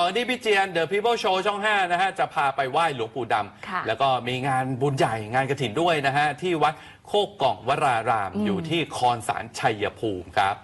ตอนนี้พี่เจียน The People Show ช่อง 5 นะฮะ จะพาไปไหว้หลวงปู่ดค่ะำแล้วก็มีงานบุญใหญ่งานกระถินด้วยนะฮะ ที่วัดโคกกล่องวราราม อยู่ที่คอนสารชัยภูมิครับ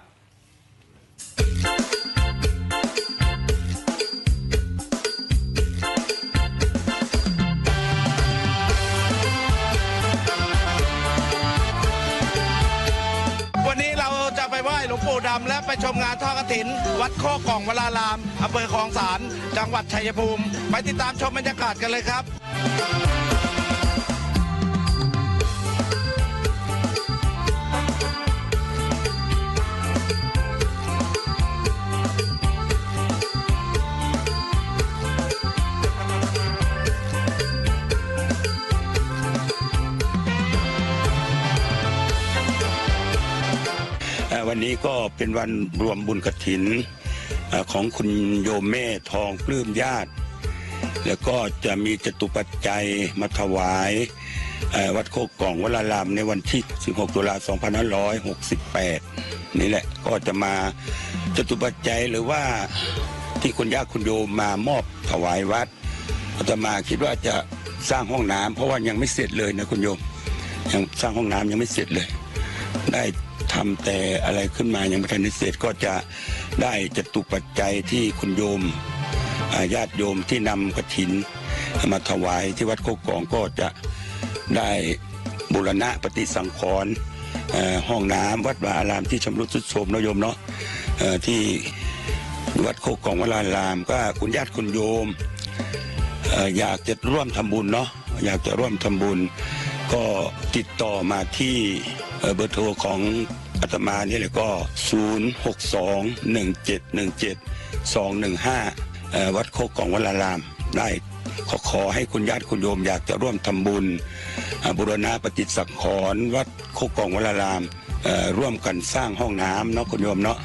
ดำและไปชมงานทอดกฐิน วัดโคกล่องวลารามอำเภอคลองสานจังหวัดชัยภูมิ ไปติดตามชมบรรยากาศกันเลยครับ วันนี้ก็เป็นวันรวมบุญกฐินของคุณโยมแม่ทองปลื้มญาติ แล้วก็จะมีจตุปัจจัยมาถวายวัดโคกกล่องวลารามในวันที่ 16 ตุลา2568 นี่แหละก็จะมาจตุปัจจัยหรือว่าที่คุณย่าคุณโยมมามอบถวายวัดอาตมาคิดว่าจะสร้างห้องน้ำเพราะว่ายังไม่เสร็จเลยนะคุณโยมยังสร้างห้องน้ำยังไม่เสร็จเลย ได้ ทำแต่อะไรขึ้นมายังไม่ทันได้เสร็จก็จะได้จตุปัจจัยที่คุณโยมญาติโยมที่นำกฐินมาถวายที่วัดโคกกองก็จะได้บูรณะปฏิสังขรณ์ห้องน้ำวัดวาอารามที่ชำรุดทรุดโทรมนะโยมเนาะที่วัดโคกกองวราราม ก็คุณญาติคุณโยมเอ่ออยากจะร่วมทำบุญเนาะอยากจะร่วมทำบุญก็ติดต่อมาที่ เบอร์โทรของอาตมานี่แหละก็ 0 6 2 1 7 1 7 2 1 5 วัดโคกกองวลาราม ได้ขอขอให้คุณญาติคุณโยมอยากจะร่วมทำบุญบุรณะปฏิสังขรณ์วัดโคกกองวลาราม ร่วมกันสร้างห้องน้ำเนาะคุณโยมเนาะ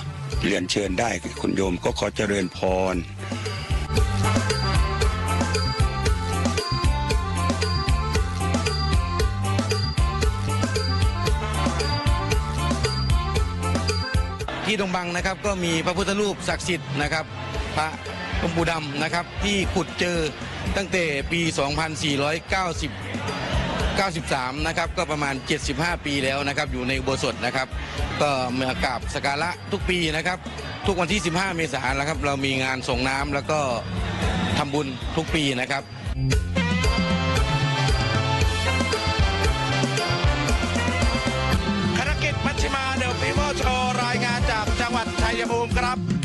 เรียนเชิญได้คุณโยมก็ขอเจริญพร ที่ดงบังนะครับก็มีพระพุทธรูปศักดิ์สิทธิ์นะครับพระหลวงปู่ดำนะครับที่ขุดเจอตั้งแต่ปี 2490 93 นะครับก็ประมาณ 75 ปีแล้วนะครับอยู่ในอุโบสถนะครับ ก็มากราบสการะทุกปีนะครับ ทุกวันที่ 15 เมษายนแล้วครับ เรามีงานส่งน้ำแล้วก็ทำบุญทุกปีนะครับ je oom krap.